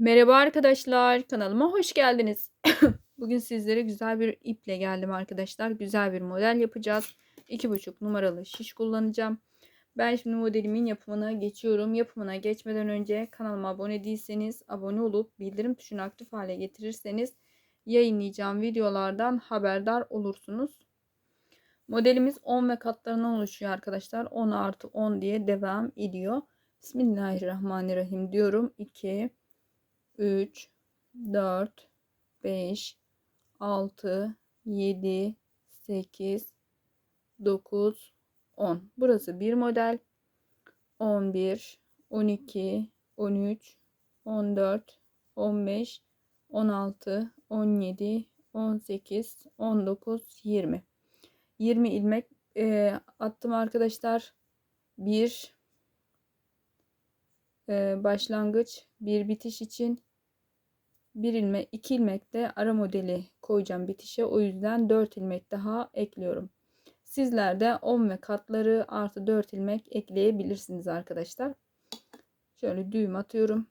Merhaba arkadaşlar, kanalıma hoş geldiniz. Bugün sizlere güzel bir iple geldim arkadaşlar. Güzel bir model yapacağız. 2,5 numaralı şiş kullanacağım. Ben şimdi modelimin yapımına geçiyorum. Yapımına geçmeden önce kanalıma abone değilseniz abone olup bildirim tuşunu aktif hale getirirseniz yayınlayacağım videolardan haberdar olursunuz. Modelimiz 10 ve katlarından oluşuyor arkadaşlar. 10 artı 10 diye devam ediyor. Bismillahirrahmanirrahim diyorum. 2 3, 4, 5, 6, 7, 8, 9, 10. Burası bir model. 11, 12, 13, 14, 15, 16, 17, 18, 19, 20. 20 ilmek e, attım arkadaşlar. Bir e, başlangıç, bir bitiş için bir ilmek, iki ilmek de ara modeli koyacağım bitişe. O yüzden 4 ilmek daha ekliyorum. Sizler de 10 ve katları artı 4 ilmek ekleyebilirsiniz arkadaşlar. Şöyle düğüm atıyorum.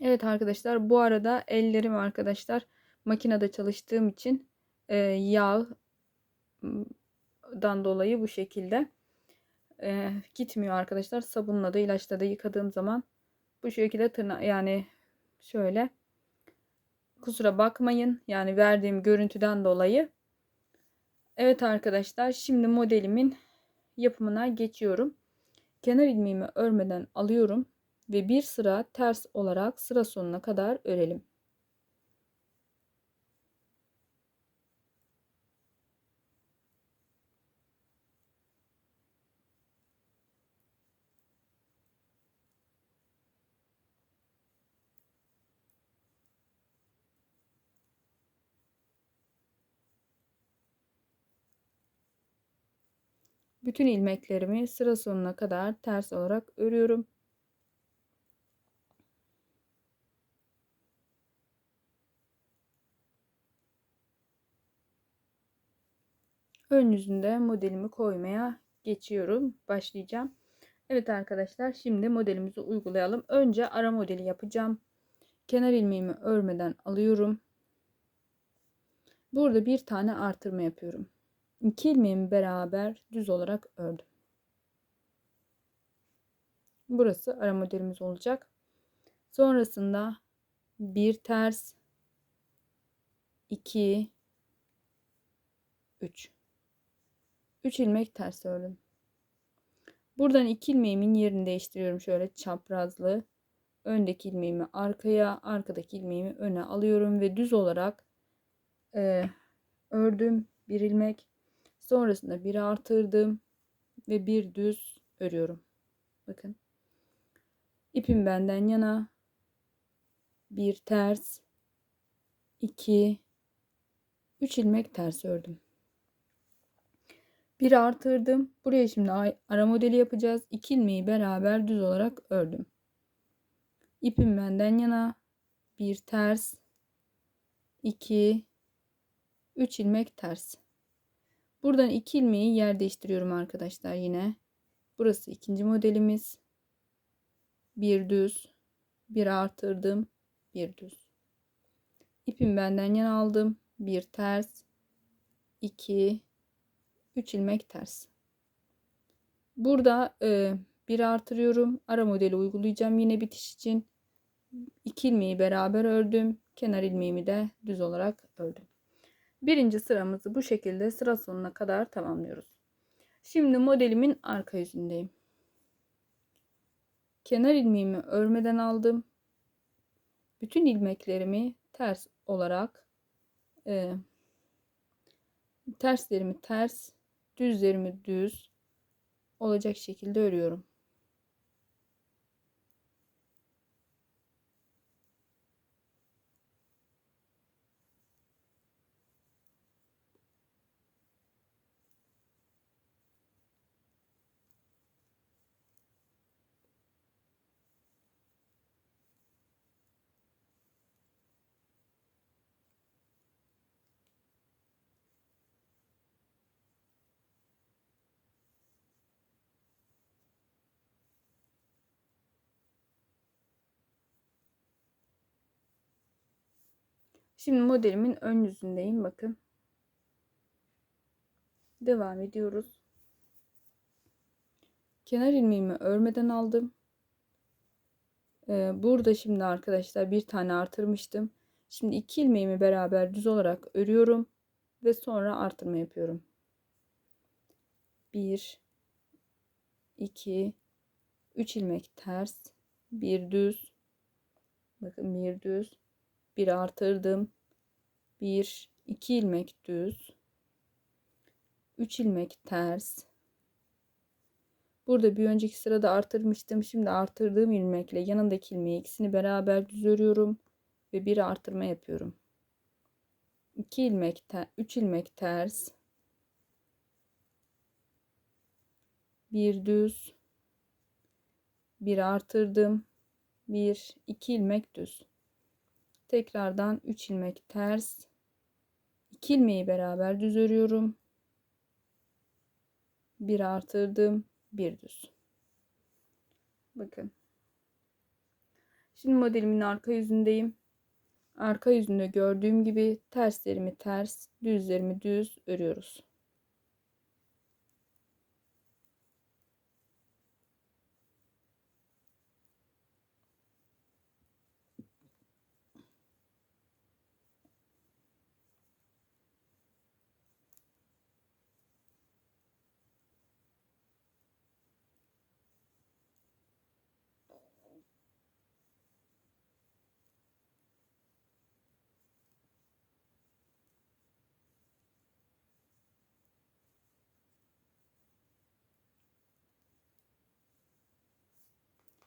Evet arkadaşlar bu arada ellerim arkadaşlar makinede çalıştığım için e, yağdan dolayı bu şekilde e, gitmiyor arkadaşlar. Sabunla da ilaçla da yıkadığım zaman bu şekilde tırna yani şöyle Kusura bakmayın. Yani verdiğim görüntüden dolayı. Evet arkadaşlar şimdi modelimin yapımına geçiyorum. Kenar ilmeğimi örmeden alıyorum ve bir sıra ters olarak sıra sonuna kadar örelim. Bütün ilmeklerimi sıra sonuna kadar ters olarak örüyorum. Ön yüzünde modelimi koymaya geçiyorum. Başlayacağım. Evet arkadaşlar şimdi modelimizi uygulayalım. Önce ara modeli yapacağım. Kenar ilmeğimi örmeden alıyorum. Burada bir tane artırma yapıyorum. 2 ilmeğimi beraber düz olarak ördüm. Burası ara modelimiz olacak. Sonrasında bir ters 2 3 3 ilmek ters ördüm. Buradan 2 ilmeğimin yerini değiştiriyorum şöyle çaprazlı. Öndeki ilmeğimi arkaya, arkadaki ilmeğimi öne alıyorum ve düz olarak e, ördüm bir ilmek. Sonrasında bir artırdım ve bir düz örüyorum. Bakın. İpim benden yana. Bir ters. iki, üç ilmek ters ördüm. Bir artırdım. Buraya şimdi ara modeli yapacağız. İki ilmeği beraber düz olarak ördüm. İpim benden yana. Bir ters. iki, üç ilmek ters. Buradan iki ilmeği yer değiştiriyorum arkadaşlar yine. Burası ikinci modelimiz. Bir düz, bir artırdım, bir düz. İpim benden yana aldım. Bir ters, iki, üç ilmek ters. Burada e, bir artırıyorum. Ara modeli uygulayacağım yine bitiş için. İki ilmeği beraber ördüm. Kenar ilmeğimi de düz olarak ördüm. Birinci sıramızı bu şekilde sıra sonuna kadar tamamlıyoruz. Şimdi modelimin arka yüzündeyim. Kenar ilmeğimi örmeden aldım. Bütün ilmeklerimi ters olarak e, terslerimi ters, düzlerimi düz olacak şekilde örüyorum. Şimdi modelimin ön yüzündeyim. Bakın. Devam ediyoruz. Kenar ilmeğimi örmeden aldım. Ee, burada şimdi arkadaşlar bir tane artırmıştım. Şimdi iki ilmeğimi beraber düz olarak örüyorum ve sonra artırma yapıyorum. 1 2 3 ilmek ters, bir düz. Bakın bir düz, bir artırdım. 1 2 ilmek düz. 3 ilmek ters. Burada bir önceki sırada artırmıştım. Şimdi artırdığım ilmekle yanındaki ilmeği ikisini beraber düz örüyorum ve bir artırma yapıyorum. 2 ilmek 3 ilmek ters. Bir düz. Bir artırdım. Bir iki ilmek düz. Tekrardan 3 ilmek ters. 2 ilmeği beraber düz örüyorum. Bir artırdım bir düz. Bakın. Şimdi modelimin arka yüzündeyim. Arka yüzünde gördüğüm gibi terslerimi ters, düzlerimi düz örüyoruz.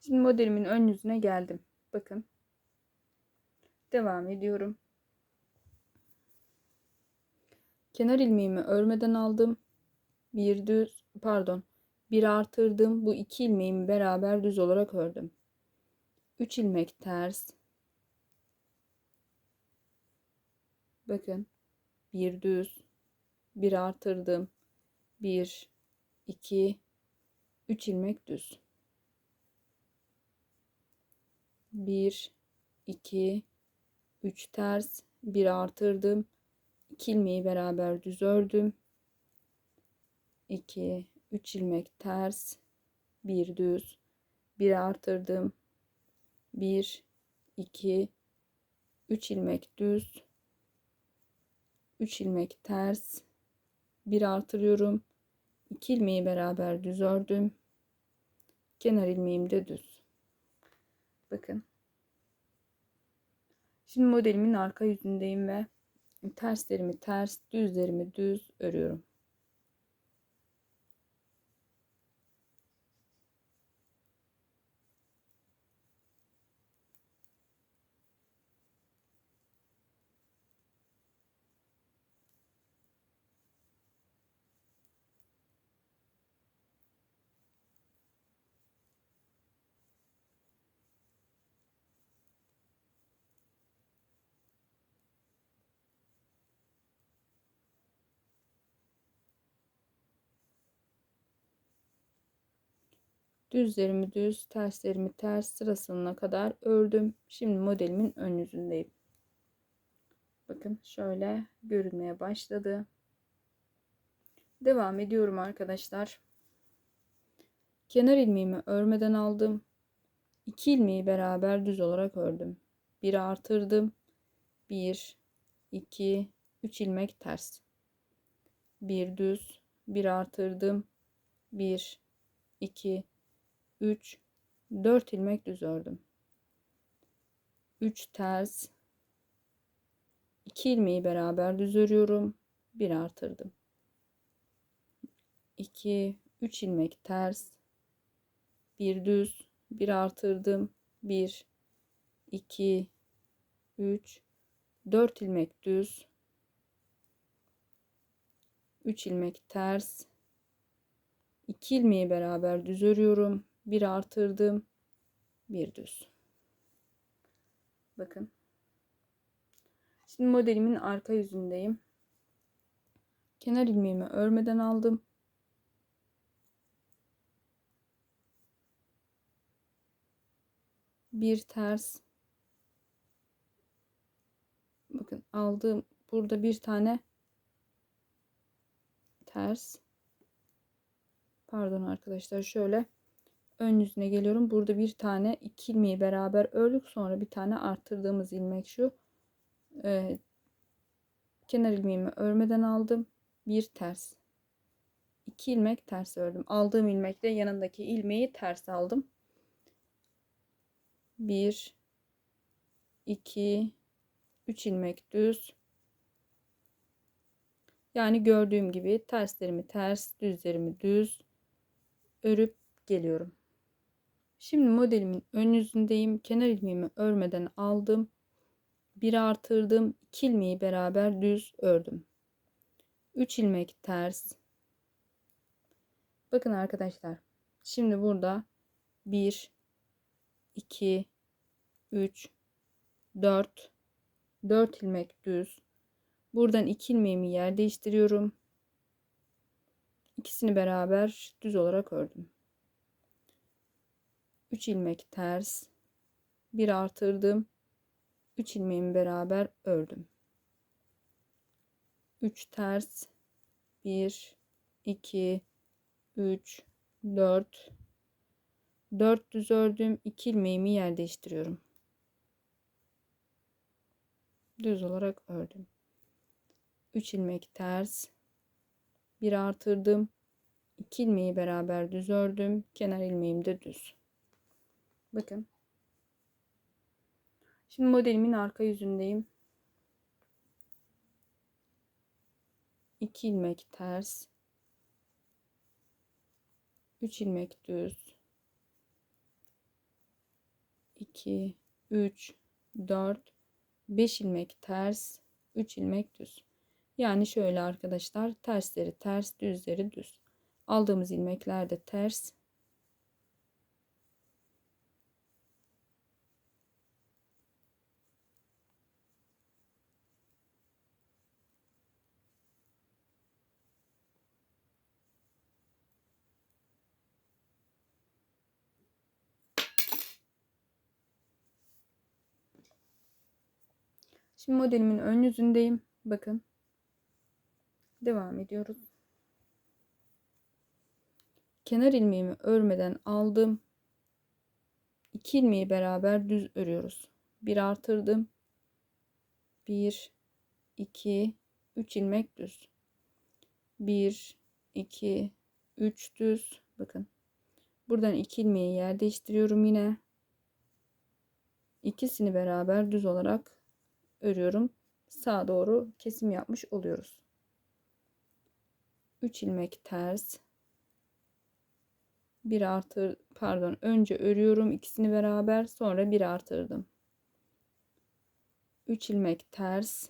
Şimdi modelimin ön yüzüne geldim. Bakın. Devam ediyorum. Kenar ilmeğimi örmeden aldım. Bir düz pardon bir artırdım. Bu iki ilmeğimi beraber düz olarak ördüm. 3 ilmek ters. Bakın. Bir düz. Bir artırdım. 1 2 3 ilmek düz. 1 2 3 ters bir artırdım. 2 ilmeği beraber düz ördüm. 2 3 ilmek ters bir düz. Bir artırdım. 1 2 3 ilmek düz. 3 ilmek ters bir artırıyorum. 2 ilmeği beraber düz ördüm. Kenar ilmeğim de düz Bakın. Şimdi modelimin arka yüzündeyim ve terslerimi ters, düzlerimi düz örüyorum. Düzlerimi düz, terslerimi ters sırasına kadar ördüm. Şimdi modelimin ön yüzündeyim. Bakın şöyle görünmeye başladı. Devam ediyorum arkadaşlar. Kenar ilmeğimi örmeden aldım. 2 ilmeği beraber düz olarak ördüm. Bir artırdım. 1 2 3 ilmek ters. Bir düz, bir artırdım. 1 2 3 4 ilmek düz ördüm. 3 ters 2 ilmeği beraber düz örüyorum. 1 artırdım. 2 3 ilmek ters 1 düz 1 artırdım. 1 2 3 4 ilmek düz 3 ilmek ters 2 ilmeği beraber düz örüyorum bir artırdım bir düz. Bakın. Şimdi modelimin arka yüzündeyim. Kenar ilmeğimi örmeden aldım. Bir ters. Bakın aldığım burada bir tane ters. Pardon arkadaşlar şöyle ön yüzüne geliyorum. Burada bir tane iki ilmeği beraber ördük. Sonra bir tane arttırdığımız ilmek şu. Ee, kenar ilmeğimi örmeden aldım. Bir ters. 2 ilmek ters ördüm. Aldığım ilmekle yanındaki ilmeği ters aldım. 1 2 3 ilmek düz. Yani gördüğüm gibi terslerimi ters, düzlerimi düz örüp geliyorum. Şimdi modelimin ön yüzündeyim. Kenar ilmeğimi örmeden aldım. Bir artırdım. 2 ilmeği beraber düz ördüm. 3 ilmek ters. Bakın arkadaşlar. Şimdi burada 1 2 3 4 4 ilmek düz. Buradan 2 ilmeğimi yer değiştiriyorum. İkisini beraber düz olarak ördüm. 3 ilmek ters. Bir artırdım. 3 ilmeğimi beraber ördüm. 3 ters 1 2 3 4 4 düz ördüm 2 ilmeğimi yer değiştiriyorum düz olarak ördüm 3 ilmek ters bir artırdım 2 ilmeği beraber düz ördüm kenar ilmeğim de düz bakın. Şimdi modelimin arka yüzündeyim. 2 ilmek ters. 3 ilmek düz. 2 3 4 5 ilmek ters. 3 ilmek düz. Yani şöyle arkadaşlar tersleri ters düzleri düz. Aldığımız ilmekler de ters Şimdi modelimin ön yüzündeyim. Bakın. Devam ediyoruz. Kenar ilmeğimi örmeden aldım. 2 ilmeği beraber düz örüyoruz. Bir artırdım. 1 2 3 ilmek düz. 1 2 3 düz. Bakın. Buradan 2 ilmeği yer değiştiriyorum yine. İkisini beraber düz olarak örüyorum. Sağa doğru kesim yapmış oluyoruz. 3 ilmek ters. Bir artır pardon önce örüyorum ikisini beraber sonra bir artırdım. 3 ilmek ters.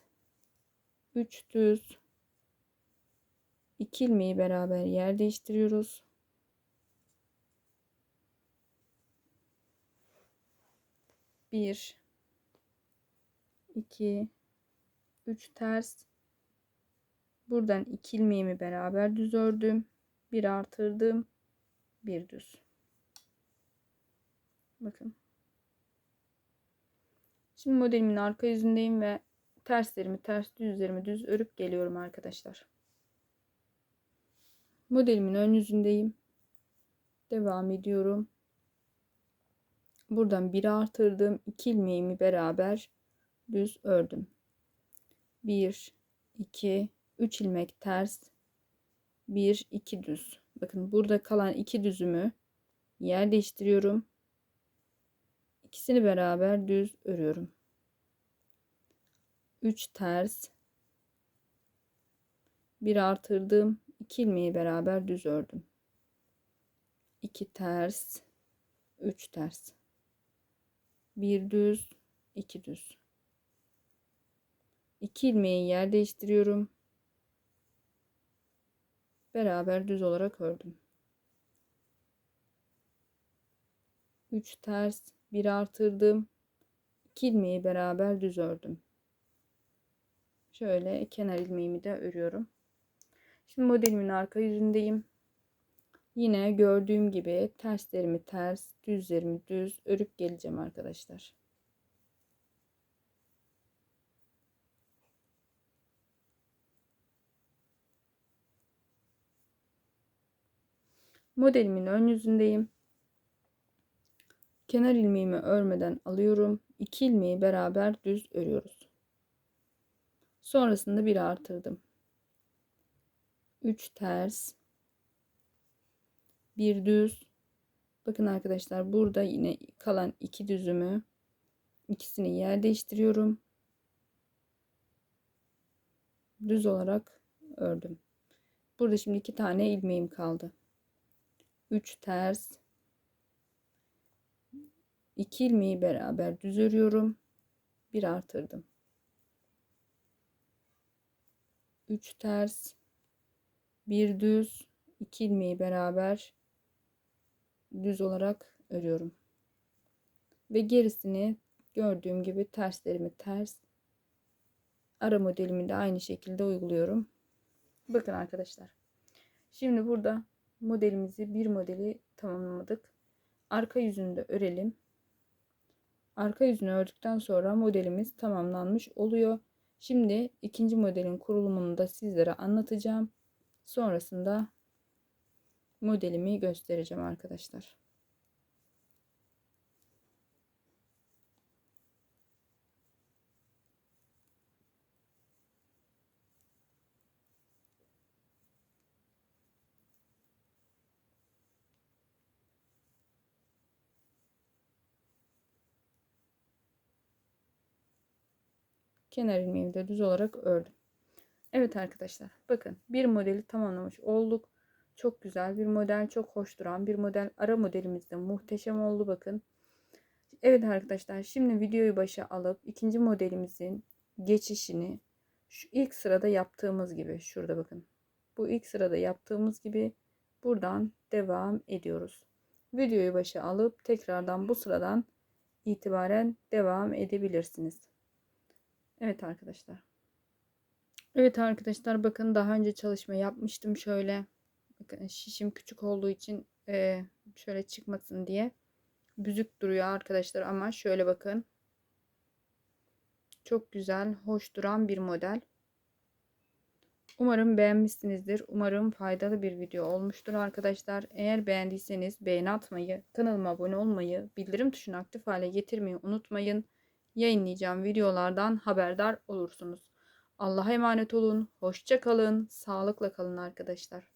3 düz. 2 ilmeği beraber yer değiştiriyoruz. Bir 2 3 ters. Buradan 2 ilmeğimi beraber düz ördüm? Bir artırdım. Bir düz. Bakın. Şimdi modelimin arka yüzündeyim ve terslerimi ters düzlerimi düz örüp geliyorum arkadaşlar. Modelimin ön yüzündeyim. Devam ediyorum. Buradan bir artırdım. 2 ilmeğimi beraber düz ördüm. 1 2 3 ilmek ters 1 2 düz. Bakın burada kalan iki düzümü yer değiştiriyorum. İkisini beraber düz örüyorum. 3 ters bir artırdım. 2 ilmeği beraber düz ördüm. 2 ters 3 ters. Bir düz, iki düz. 2 ilmeği yer değiştiriyorum. Beraber düz olarak ördüm. 3 ters, 1 artırdım. 2 ilmeği beraber düz ördüm. Şöyle kenar ilmeğimi de örüyorum. Şimdi modelimin arka yüzündeyim. Yine gördüğüm gibi terslerimi ters, düzlerimi düz örüp geleceğim arkadaşlar. Modelimin ön yüzündeyim. Kenar ilmeğimi örmeden alıyorum. 2 ilmeği beraber düz örüyoruz. Sonrasında bir artırdım. 3 ters. Bir düz. Bakın arkadaşlar burada yine kalan iki düzümü ikisini yer değiştiriyorum. Düz olarak ördüm. Burada şimdi iki tane ilmeğim kaldı. 3 ters 2 ilmeği beraber düz örüyorum. Bir artırdım. 3 ters bir düz 2 ilmeği beraber düz olarak örüyorum. Ve gerisini gördüğüm gibi terslerimi ters ara modelimi de aynı şekilde uyguluyorum. Bakın arkadaşlar. Şimdi burada modelimizi bir modeli tamamladık. Arka yüzünü de örelim. Arka yüzünü ördükten sonra modelimiz tamamlanmış oluyor. Şimdi ikinci modelin kurulumunu da sizlere anlatacağım. Sonrasında modelimi göstereceğim arkadaşlar. Kenar ilmeğimi de düz olarak ördüm. Evet arkadaşlar bakın bir modeli tamamlamış olduk. Çok güzel bir model çok hoş duran bir model ara modelimizde muhteşem oldu bakın. Evet arkadaşlar şimdi videoyu başa alıp ikinci modelimizin geçişini şu ilk sırada yaptığımız gibi şurada bakın. Bu ilk sırada yaptığımız gibi buradan devam ediyoruz. Videoyu başa alıp tekrardan bu sıradan itibaren devam edebilirsiniz. Evet arkadaşlar. Evet arkadaşlar bakın daha önce çalışma yapmıştım şöyle. Bakın şişim küçük olduğu için e, şöyle çıkmasın diye. Büzük duruyor arkadaşlar ama şöyle bakın. Çok güzel, hoş duran bir model. Umarım beğenmişsinizdir. Umarım faydalı bir video olmuştur arkadaşlar. Eğer beğendiyseniz beğeni atmayı, kanalıma abone olmayı, bildirim tuşunu aktif hale getirmeyi unutmayın yayınlayacağım videolardan haberdar olursunuz. Allah'a emanet olun. Hoşça kalın. Sağlıkla kalın arkadaşlar.